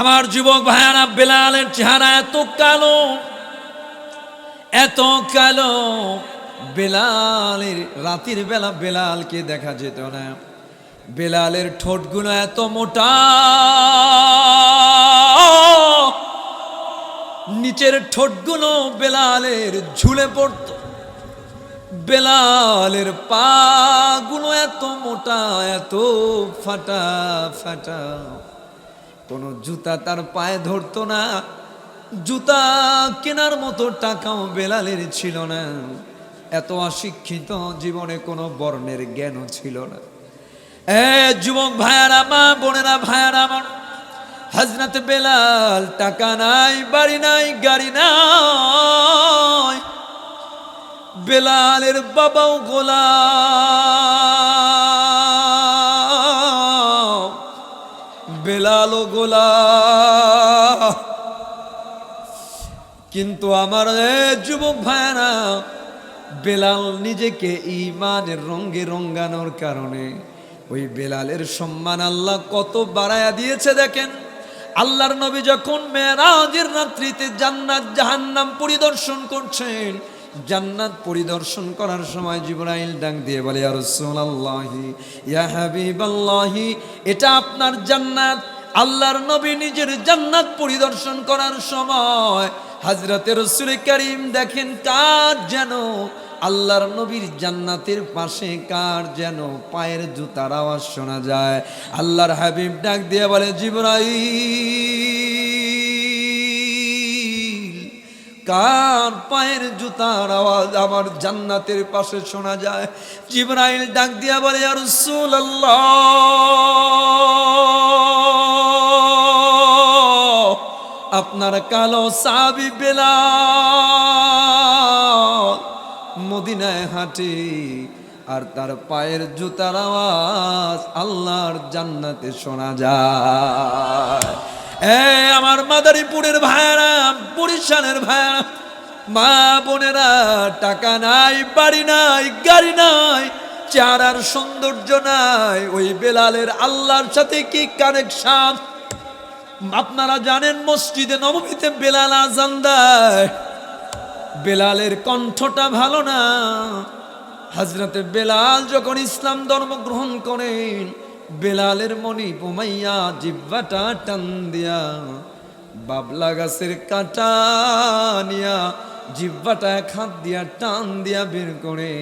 আমার যুবক ভাইয়ারা, বেলালের চেহারা এত কালো এত কালো, বেলালের, রাতের বেলা বেলালকে দেখা যেত না। বেলালের ঠোঁটগুলো এত মোটা, নিচের ঠোঁটগুলো বেলালের ঝুলে পড়তো। বেলালের পাগুলো এত মোটা, এত ফাটা ফাটা। কোনো জুতা তার পায়ে ধরতো না। জুতা কেনার মতো টাকাও বেলালের ছিল না। এত অশিক্ষিত জীবনে কোনো বর্ণের জ্ঞানও ছিল না। এ যুবক ভাইয়ারা, মা বোনেরা, ভাইয়ারা আমার হাজরাত বেলাল, টাকা নাই, বাড়ি নাই, গাড়ি নাই। বেলালের বাবাও গোলাম বেলালও গোলা। কিন্তু আমার যুবক ভাইয়েরা, বেলাল নিজেকে ইমানের রঙ্গে রঙ্গানোর কারণে ওই বেলালের সম্মান আল্লাহ কত বাড়ায়া দিয়েছে দেখেন। আল্লাহর নবী যখন মেরাজের রাত্রিতে জান্নাত জাহান্নাম পরিদর্শন করছেন, জান্নাত পরিদর্শন করার সময় জিবরাইল ডাক দিয়ে বলে আর রাসূলুল্লাহি, ইয়া হাবিবাল্লাহি, এটা আপনার জান্নাত আল্লাহর নবী নিজের জান্নাত পরিদর্শন করার সময় হাজরতে রসুল করিম দেখেন কার যেন, আল্লাহর নবীর জান্নাতের পাশে কার যেন পায়ের জুতার আওয়াজ শোনা যায়। আল্লাহর হাবিব ডাক দিয়ে বলে জিবরাই কার পায়ের জুতার আওয়াজ আমার জান্নাতের পাশে শোনা যায়? জিবরাইল ডাক দিয়া বলে আর আপনার কালো সাবি বেলা মদিনায় হাঁটে, আর তার পায়ের জুতার আওয়াজ আল্লাহর জান্নাতে শোনা যায়। এ আমার মাদারীপুরের ভাইয়ারা, বরিশালের ভাইয়ারা, মা বোনেরা, টাকা নাই, বাড়ি নাই, গাড়ি নাই, চেহারার সৌন্দর্য নাই, ওই বেলালের আল্লাহর সাথে কি কানেকশন আপনারা জানেন মসজিদে নবমীতে বেলাল আজান বেলালের কণ্ঠটা ভালো না। হাজরতে বেলাল যখন ইসলাম ধর্ম গ্রহণ করেন, বেলালের মনি বোমাইয়া জিব্বাটা টান দিয়া বাবলা গাছের কাটা নিয়া জিব্বাটা এক হাত দিয়া টান দিয়া বের করে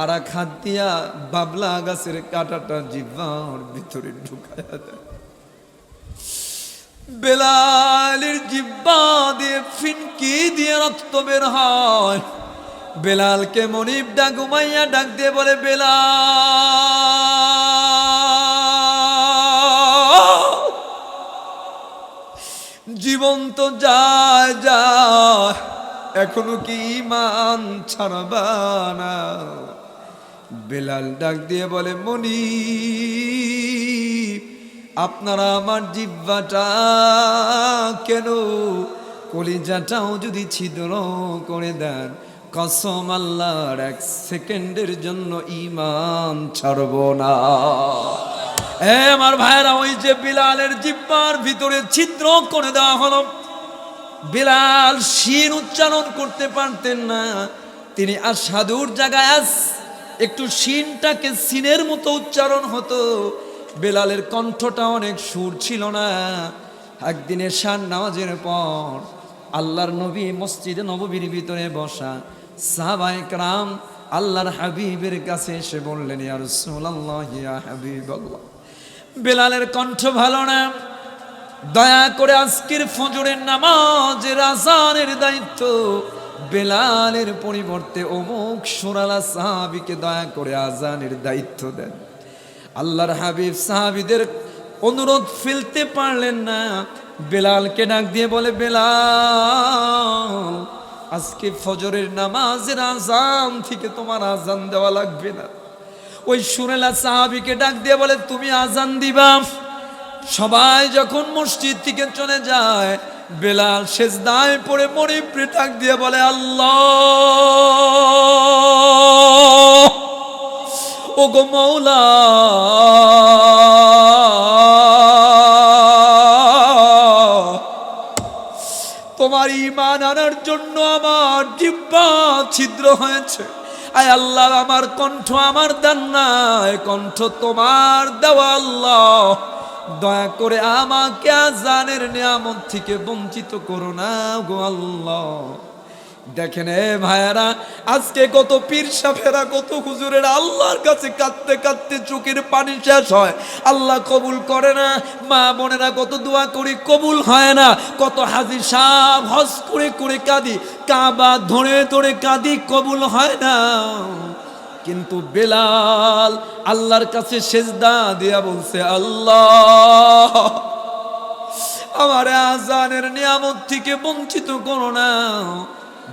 আর এক হাত দিয়া বাবলা গাছের কাটাটা জিব্বার ভিতরে ঢুকায় দেয়। বেলালের জিব্বা দিয়ে ফিনকি দিয়ে রক্ত বের হয়। বেলালকে মনিব ডাক, উমাইয়া ডাক দিয়ে বলে, বেলাল, জীবন তো যায় যায়, এখনও কি ইমান ছাড়বা না? বেলাল ডাক দিয়ে বলে মনি আপনারা আমার জিব্বাটা কেন? কলিজাটাও যদি ছিদ্র করে দেন, কসম আল্লাহর এক সেকেন্ডের জন্য ইমান ছাড়ব না। এ আমার ভাইরা ওই যে বিলালের জিব্বার ভিতরে ছিদ্র করে দেওয়া হলো। বিলাল শিন উচ্চারণ করতে পারতেন না। তিনি আসাদুর জায়গায় আস একটু শিনটাকে সিনের মতো উচ্চারণ হতো। বেলালের কণ্ঠটা অনেক সুর ছিল না। একদিনে শান নামাজের পর আল্লাহর নবী মসজিদে নববীর ভিতরে বসা সাহাবাই রাম আল্লাহর হাবিবের কাছে এসে বললেন, ইয়া রাসূলুল্লাহ, ইয়া হাবিবাল্লাহ। বেলালের কণ্ঠ ভালো না। দয়া করে আজকের ফজরের নামাজের আজানের দায়িত্ব। বেলালের পরিবর্তে অমুক সোরালা সাহাবিকে দয়া করে আজানের দায়িত্ব দেন। আল্লাহর হাবিব সাহাবিদের অনুরোধ ফেলতে পারলেন না। বেলালকে ডাক দিয়ে বলে, বেলাল, আজকে ফজরের নামাজের আজান থেকে তোমার আজান দেওয়া লাগবে না। ওই সুরেলা সাহাবিকে ডাক দিয়ে বলে, তুমি আজান দিবা? সবাই যখন মসজিদ থেকে চলে যায়, বেলাল সেজদায় পড়ে মরিপ্রে ডাক দিয়ে বলে, আল্লাহ ও গো মৌলা। তোমার ইমান আনার জন্য আমার জিব্বা ছিদ্র হয়েছে। আয় আল্লাহ, আমার কণ্ঠ আমার দান নাই কণ্ঠ তোমার দেওয়া আল্লাহ। দয়া করে আমাকে আজানের নিয়ামত থেকে বঞ্চিত করো না গো আল্লাহ। দেখেন, এ ভাইয়ারা, আজকে কত পীর সাফেরা কত হুজুরের আল্লাহর কাছে কাঁদতে কাঁদতে চোখের পানি শেষ হয়। আল্লাহ কবুল করে না, মা বোনেরা কত দোয়া করি, কবুল হয় না। কত হাজি সাহ হস করে করে কাঁদি, কাবা ধরে ধরে কাঁদি, কবুল হয় না। কিন্তু বেলাল আল্লাহর কাছে সেজদা দিয়া বলছে, আল্লাহ, আমার আজানের নিয়ামত থেকে বঞ্চিত করো না।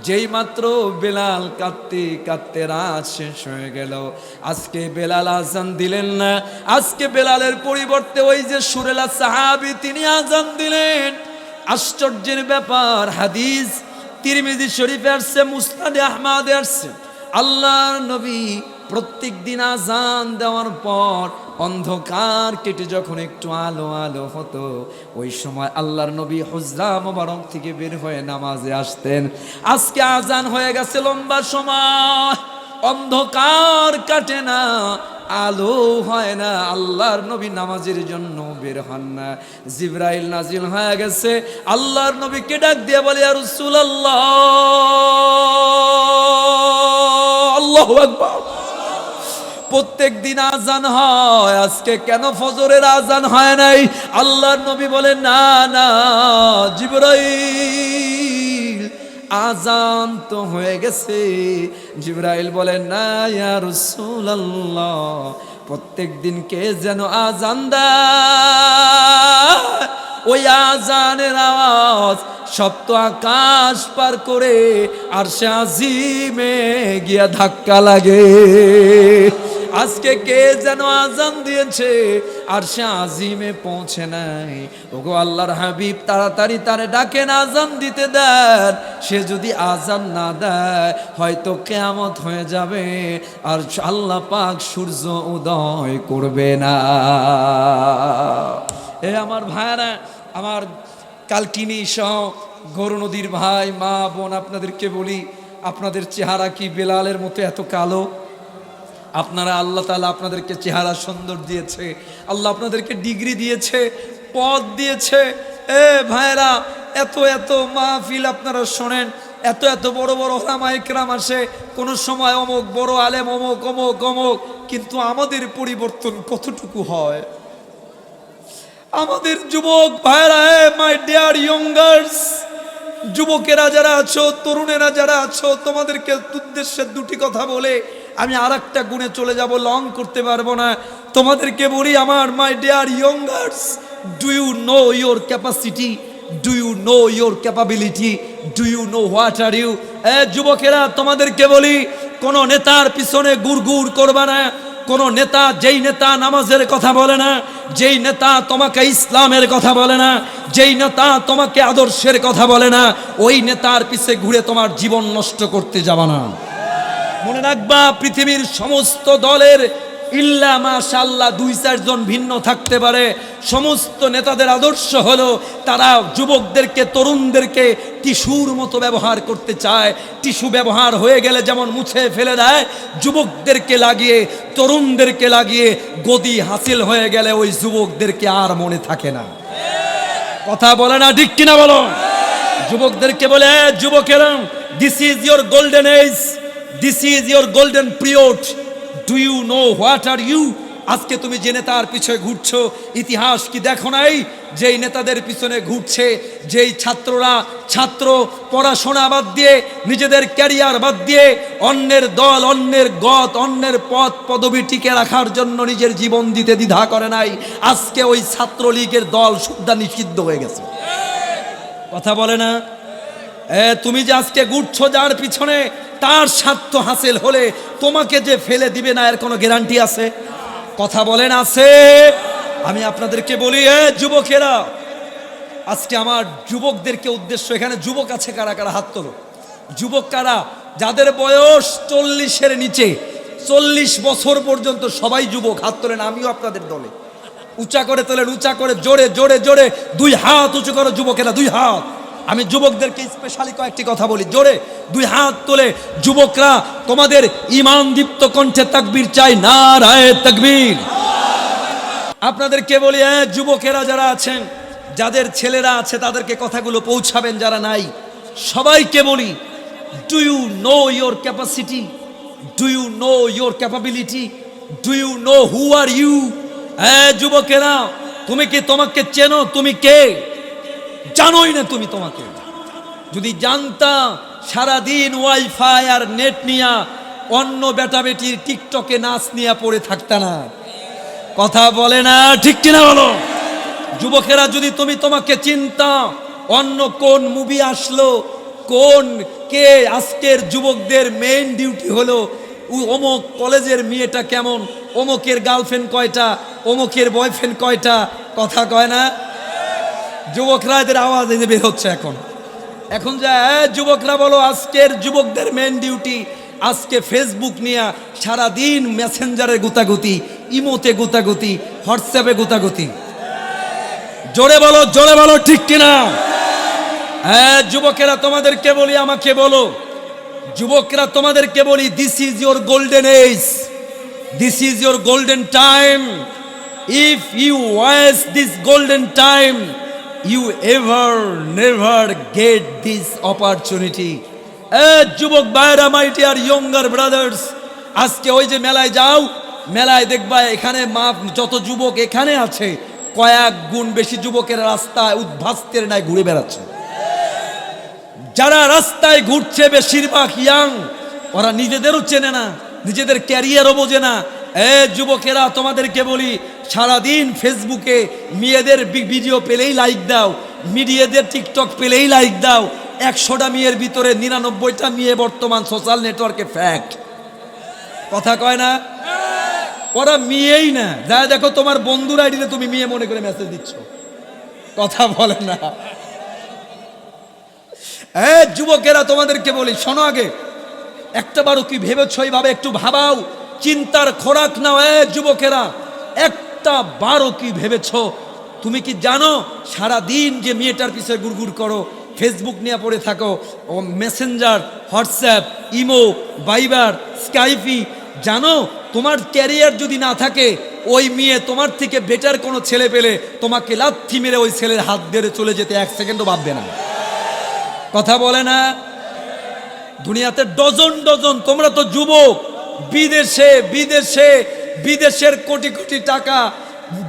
যেই মাত্র বেলাল কাঁদতে কাঁদতে রাত শেষ হয়ে গেল। আজকে বেলাল আজান দিলেন না। আজকে বেলালের পরিবর্তে ওই যে সুরেলা সাহাবি, তিনি আজান দিলেন। আশ্চর্যের ব্যাপার, হাদিস তিরমিজি শরীফে আসছে, মুসনাদে আহমাদে আসছে। আল্লাহর নবী প্রত্যেক দিন আজান দেওয়ার পর অন্ধকার কেটে যখন একটু আলো আলো হতো, ওই সময় আল্লাহর নবী হুজরা মোবারক থেকে বের হয়ে নামাজে আসতেন। আজকে আজান হয়ে গেছে লম্বা সময়, অন্ধকার কাটে না, আলো হয় না, আল্লাহর নবী নামাজের জন্য বের হন না। জিব্রাইল নাজিল হয়ে গেছে, আল্লাহর নবীকে ডাক দিয়ে বলে আর রসুল আল্লাহ আল্লাহ প্রত্যেক দিন আজান হয়। আজকে কেন ফজরের আজান হয় নাই? আল্লাহর নবী বলেন, না না, জিবরাইল, আজান তো হয়ে গেছে। জিবরাইল রাসূলুল্লাহ, প্রত্যেক দিন কে যেন আজান ওই আজানের আওয়াজ সপ্ত আকাশ পার করে, আর সে আজিমে গিয়া ধাক্কা লাগে। আজকে কে যেন আজান দিয়েছে আর সে আজিমে পৌঁছে নাই। ওগো আল্লাহর হাবিব, তাড়াতাড়ি তারে ডাকেন আজান দিতে দেন। সে যদি আজান না দেয়, হয়তো কেয়ামত হয়ে যাবে আর আল্লাহ পাক সূর্য উদয় করবে না। এ আমার ভাইয়ারা, আমার কালকিনি সহ গরু নদীর ভাই, মা, বোন, আপনাদেরকে বলি, আপনাদের চেহারা কি বেলালের মতো এত কালো? আপনারা আল্লাহ তালা আপনাদেরকে চেহারা সুন্দর দিয়েছে, আল্লাহ আপনাদেরকে ডিগ্রি দিয়েছে, পদ দিয়েছে। এ ভাইরা এত এত মাহফিল আপনারা শোনেন, এত এত বড় বড় ওলামা একরাম আসে, কোনো সময় অমুক, বড় আলেম অমুক অমুক অমুক, কিন্তু আমাদের পরিবর্তন কতটুকু হয়? আমাদের যুবক ভাইরা মাই ডিয়ার ইয়ঙ্গার্স যুবকেরা যারা আছো, তরুণেরা যারা আছো, তোমাদেরকে উদ্দেশ্যে দুটি কথা বলে আমি আর একটা গুণে চলে যাব, লং করতে পারব না। তোমাদেরকে বলি, আমার my dear youngsters do you know your capacity do you know your capability do you know what are you যুবকেরা, তোমাদেরকে বলি, কোনো নেতার পিছনে গুড় গুড় করবা না। কোন নেতা যেই নেতা নামাজের কথা বলে না, যেই নেতা তোমাকে ইসলামের কথা বলে না, যেই নেতা তোমাকে আদর্শের কথা বলে না, ওই নেতার পিছে ঘুরে তোমার জীবন নষ্ট করতে যাবা না। মনে রাখবা পৃথিবীর সমস্ত দলের ইল্লা মাশাল্লাহ দুই চারজন ভিন্ন থাকতে পারে। সমস্ত নেতাদের আদর্শ হলো তারা যুবকদেরকে তরুণদেরকে টিস্যুর মতো ব্যবহার করতে চায়। টিস্যু ব্যবহার হয়ে গেলে যেমন মুছে ফেলে দেয় যুবকদেরকে লাগিয়ে তরুণদেরকে লাগিয়ে গদি হাসিল হয়ে গেলে ওই যুবকদেরকে আর মনে থাকে না। কথা বলে না ঠিক কিনা বলো? যুবকদেরকে বলে "এ, যুবকেরা this is your golden age this is your golden period do you know what are you আজকে তুমি যে নেতার পিছনে ঘুরছো, ইতিহাস কি দেখো নাই? যেই নেতাদের পিছনে ঘুরছে, যেই ছাত্ররা ছাত্র পড়াশোনা বাদ দিয়ে, নিজেদের ক্যারিয়ার বাদ দিয়ে, অন্যের দল, অন্যের গত, অন্যের পদ পদবি টিকে রাখার জন্য নিজের জীবন দিতে দ্বিধা করে নাই। আজকে ওই ছাত্রলীগের দল সুদ্ধা নিষিদ্ধ হয়ে গেছে। কথা বলে না? তুমি যে আজকে ঘুরছো যার পিছনে, তার স্বার্থ হাসিল হলে তোমাকে যে ফেলে দিবে না, এর কোনো গ্যারান্টি আছে? কথা বলেন, আছে? আমি আপনাদেরকে বলি, এ, যুবকেরা, আজকে আমার যুবকদেরকে উদ্দেশ্য, এখানে যুবক আছে কারা কারা? হাত তোলো। যুবক কারা? যাদের বয়স চল্লিশের নিচে, চল্লিশ বছর পর্যন্ত সবাই যুবক, হাত তোলেন, আমিও আপনাদের দলে। উঁচা করে তোলেন, উঁচা করে, জোরে জোরে জোরে, দুই হাত উঁচু করো যুবকেরা, দুই হাত। আমি যুবকদেরকে স্পেশালি কয়েকটি কথা বলি। জোরে, দুই হাত তোলে, যুবকরা, তোমাদের ইমান দীপ্ত কণ্ঠে তাকবীর চাই। না রায় তাকবীর আপনাদেরকে বলি হ্যাঁ যুবকেরা যারা আছেন, যাদের ছেলেরা আছে, তাদেরকে কথাগুলো পৌঁছাবেন যারা নাই, সবাইকে বলি do you know your capacity do you know your capability do you know who are you হ্যাঁ যুবকেরা, তুমি কি তোমাকে চেনো? তুমি কে? জানোই না তুমি তোমাকে। যদি জানতা সারাদিন ওয়াইফাই আর নেট নিয়া অন্য বেটা বেটির টিকটকে নাচ নিয়ে পড়ে থাকত না। কথা বলে না, ঠিক কিনা বলো? যুবকেরা, যদি তুমি তোমাকে চিন্তা অন্য কোন মুভি আসলো, কোন কে আজকের যুবকদের মেইন ডিউটি হলো অমুক কলেজের মেয়েটা কেমন, অমুকের গার্লফ্রেন্ড কয়টা, অমুকের বয়ফ্রেন্ড কয়টা, কথা কয় না? যুবকরা এদের আওয়াজ এনে বের হচ্ছে এখন। এখন যা যুবকরা বলো, আজকের যুবকদের মেন ডিউটি আজকে ফেসবুক নিয়ে সারাদিন মেসেঞ্জারে গুতাগুতি ইমোতে গুতাগুতি হোয়াটসঅ্যাপে গুতাগুতি। জোরে বলো জোরে বলো, ঠিক কিনা? হ্যাঁ যুবকেরা তোমাদেরকে বলি, আমাকে বলো। যুবকরা তোমাদেরকে বলি this is your golden age this is your golden time if you waste this golden time you ever never get this opportunity যুবক ভাইরা মাই আর ইয়ঙ্গার ব্রাদার্স আজকে ওই যে মেলায় যাও, মেলায় দেখবা এখানে মা যত যুবক এখানে আছে, কয়েক গুণ বেশি যুবকের রাস্তায় উদ্ভাস্তের নাই ঘুরে বেড়াচ্ছে। যারা রাস্তায় ঘুরছে বেশিরভাগ ইয়াং ওরা নিজেদেরও চেনে না, নিজেদের ক্যারিয়ারও বোঝে না। এ যুবকেরা, তোমাদেরকে বলি সারাদিন ফেসবুকে মেয়েদের ভিডিও পেলেই লাইক দাও, মিডিয়াদের টিকটক পেলেই লাইক দাও, একশোটা মেয়ের ভিতরে নিরানব্বইটা মেয়ে বর্তমান সোশ্যাল নেটওয়ার্কে ফ্যাক্ট কথা কয় না? ওরা মেয়েই না। যা দেখো তোমার বন্ধুর আইডিতে তুমি মেয়ে মনে করে মেসেজ দিচ্ছ। কথা বলে না। হ্যাঁ যুবকেরা তোমাদেরকে বলি, শোনো আগে। একটা বারো কি ভেবেছ এইভাবে একটু ভাবাও? চিন্তার খোরাক নাও, এ, যুবকেরা। একটা বারো কি ভেবেছ? তুমি কি জানো সারা দিন যে মেয়েটার পিছনে গুড়গুড় করো ফেসবুক নিয়ে পড়ে থাকো Messenger WhatsApp imo Viber Skype জানো, তোমার ক্যারিয়ার যদি না থাকে, ওই মেয়ে তোমার থেকে বেটার কোনো ছেলে পেলে তোমাকে লাথি মেরে ওই ছেলের হাত ধরে চলে যেতে এক সেকেন্ডও ভাববে না। কথা বলে না? দুনিয়াতে ডজন ডজন, তোমরা তো যুবক, বিদেশে বিদেশে বিদেশের কোটি কোটি টাকা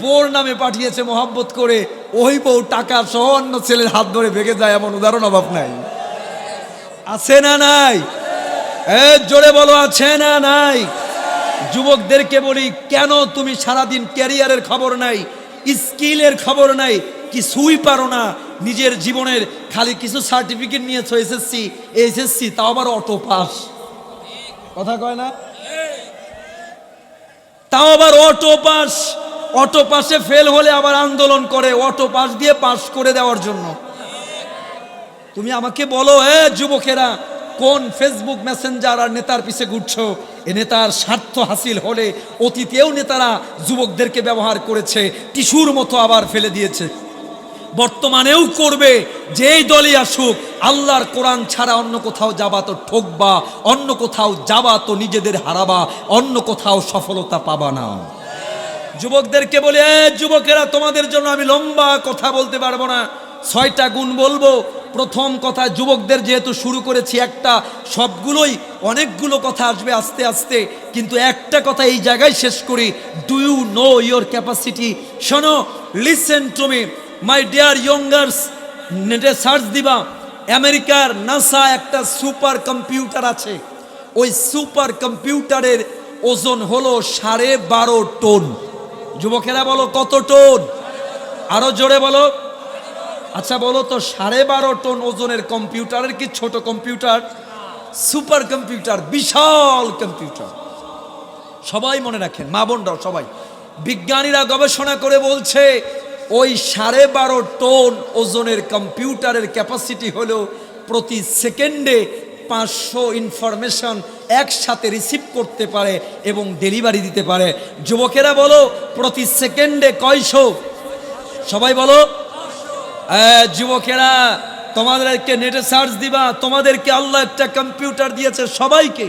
বোর নামে পাঠিয়েছে মোহাব্বত করে, ওই বউ টাকা সহ অন্য ছেলের হাত ধরে ভেঙে যায় এমন উদাহরণ অভাব নাই। আছে না নাই? জোরে বলো, আছে না নাই? যুবকদেরকে বলি, কেন তুমি সারাদিন ক্যারিয়ারের খবর নাই, স্কিলের খবর নাই, কিছুই পারো না, নিজের জীবনের খালি কিছু সার্টিফিকেট নিয়েছো এসএসসি এসএসসি, তাও আবার অটো পাস। কথা কয় না? তাও আবার অটো পাস অটো পাসে ফেল হলে আবার আন্দোলন করে অটো পাস দিয়ে পাস করে দেওয়ার জন্য। তুমি আমাকে বলো, এ যুবকেরা, কোন ফেসবুক মেসেঞ্জার আর নেতার পিছে ঘুরছ? এ নেতার স্বার্থ হাসিল হলে অতীতেও নেতারা যুবকদেরকে ব্যবহার করেছে, টিস্যুর মতো আবার ফেলে দিয়েছে। বর্তমানেও করবে যেই দলই আসুক আল্লাহর কোরআন ছাড়া অন্য কোথাও যাবা তো ঠকবা অন্য কোথাও যাবা তো নিজেদের হারাবা অন্য কোথাও সফলতা পাবা না। যুবকদেরকে বলে "এ, যুবকেরা তোমাদের জন্য আমি লম্বা কথা বলতে পারব না। ছয়টা গুণ বলব। প্রথম কথা যুবকদের যেহেতু শুরু করেছি একটা সবগুলোই অনেকগুলো কথা আসবে আস্তে আস্তে কিন্তু একটা কথা এই জায়গায় শেষ করি। Do you know your capacity শোনো listen to me my dear youngsters নেটে সার্চ দিবা। আমেরিকার নাসা একটা সুপার কম্পিউটার আছে। ওই সুপার কম্পিউটারের ওজন হলো সাড়ে বারো টন। যুবকেরা বলো, কত টন? আরও জোরে বলো। আচ্ছা বলো তো, সাড়ে বারো টন ওজনের কম্পিউটারের কি ছোট কম্পিউটার? সুপার কম্পিউটার বিশাল কম্পিউটার সবাই মনে রাখেন, মা বোনরাও সবাই। বিজ্ঞানীরা গবেষণা করে বলছে ওই সাড়ে বারো টন ওজনের কম্পিউটারের ক্যাপাসিটি হলো প্রতি সেকেন্ডে পাঁচশো ইনফরমেশন একসাথে রিসিভ করতে পারে এবং ডেলিভারি দিতে পারে। যুবকেরা বলো, প্রতি সেকেন্ডে কয়শো? সবাই বলো। যুবকেরা, তোমাদেরকে নেটে সার্চ দিবা, তোমাদেরকে আল্লাহ একটা কম্পিউটার দিয়েছে সবাইকে।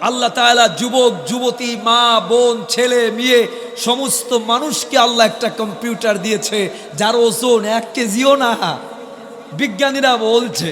আল্লাহ তাআলা যুবক, যুবতী, মা, বোন, ছেলে, মেয়ে সমস্ত মানুষকে আল্লাহ একটা কম্পিউটার দিয়েছে, যার ওজন এক কেজিও না। বিজ্ঞানীরা বলছে,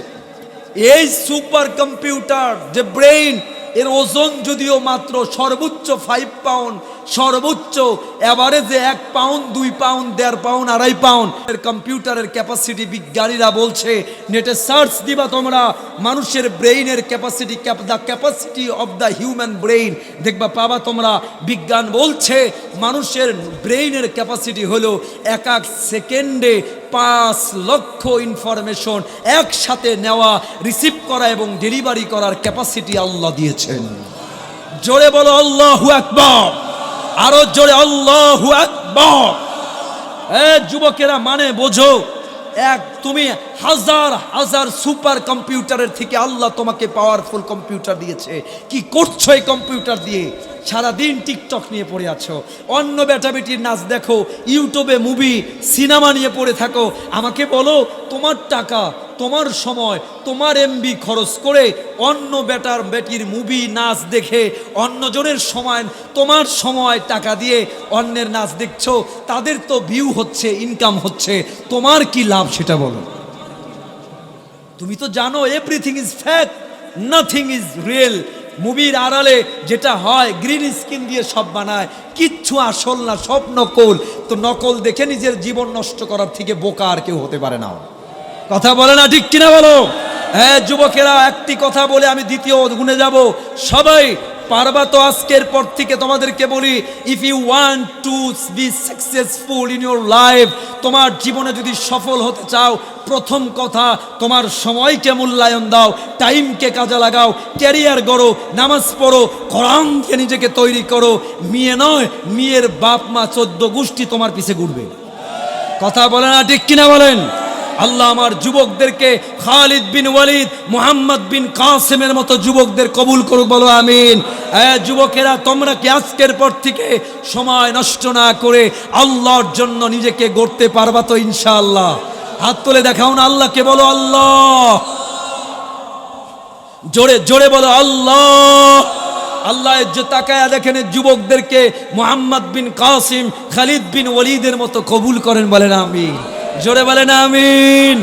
এই সুপার কম্পিউটার, যে ব্রেইন, এর ওজন যদিও মাত্র সর্বোচ্চ ফাইভ পাউন্ড সর্বোচ্চ এভারেজে এক পাউন্ড, দুই পাউন্ড, দেড় পাউন্ড, আড়াই পাউন্ড। এর কম্পিউটারের ক্যাপাসিটি বিজ্ঞানীরা বলছে, নেটে সার্চ দিবা তোমরা, মানুষের ব্রেইনের capacity the capacity of the human brain. দেখবা, পাবা তোমরা, বিজ্ঞান বলছে, মানুষের ব্রেইনের ক্যাপাসিটি হলো এক এক সেকেন্ডে পাঁচ লক্ষ ইনফরমেশন একসাথে নেওয়া, রিসিভ করা এবং ডেলিভারি করার ক্যাপাসিটি আল্লাহ দিয়েছেন। জোরে বলো, আল্লাহু আকবার! আরও জোরে আল্লাহ যুবকেরা মানে বোঝো, এক তুমি হাজার হাজার সুপার কম্পিউটারের থেকে আল্লাহ তোমাকে পাওয়ারফুল কম্পিউটার দিয়েছে। কি করছ এই কম্পিউটার দিয়ে? সারাদিন টিকটক নিয়ে পড়ে আছো। অন্য বেটা বেটির নাচ দেখো, ইউটিউবে মুভি, সিনেমা নিয়ে পড়ে থাকো। আমাকে বলো, তোমার টাকা তোমার সময় তোমার এমবি খরচ করে অন্য বেটার বেটির মুভি নাচ দেখে অন্যজনের সময়, তোমার সময় টাকা দিয়ে অন্যের নাচ দেখছ, তাদের তো ভিউ হচ্ছে ইনকাম হচ্ছে। তোমার কি লাভ সেটা বলো। তুমি তো জানো everything is fact nothing is real মুভির আড়ালে যেটা হয় গ্রিন স্কিন দিয়ে সব বানায়। কিচ্ছু আসল না সব নকল তো নকল দেখে নিজের জীবন নষ্ট করার থেকে বোকা আর কেউ হতে পারে না। কথা বলে না ঠিক কিনা বলো? হ্যাঁ যুবকেরা, একটি কথা বলে আমি দ্বিতীয় গুণে যাব। সবাই, পারবা তো আজকের পর থেকে তোমাদেরকে বলি if you want to be successful in your life তোমার জীবনে যদি সফল হতে চাও, প্রথম কথা, তোমার সময়কে মূল্যায়ন দাও, টাইমকে কাজে লাগাও, ক্যারিয়ার গড়ো, নামাজ পড়ো, কোরআন নিজেকে তৈরি করো। মেয়ে নয়, মেয়ের বাপ মা চোদ্দ গোষ্ঠী তোমার পিছে ঘুরবে। কথা বলে না ঠিক কিনা বলেন? আল্লাহ আমার যুবকদেরকে খালিদ বিন ওয়ালিদ, মোহাম্মদ বিন কাসেমের মতো যুবকদের কবুল করুক, বলো আমিন। যুবকেরা, তোমরা কি আজকের পর থেকে সময় নষ্ট না করে আল্লাহর জন্য নিজেকে গড়তে পারবা তো ইনশাআল্লাহ? হাত তুলে দেখাও না আল্লাহকে, বলো আল্লাহ। জোরে জোরে বলো আল্লাহ। আল্লাহ তাকায়া দেখেন যুবকদেরকে মোহাম্মদ বিন কাসিম, খালিদ বিন ওয়ালিদের মতো কবুল করেন, বলেন আমিন। জোরে বলেন আমিন।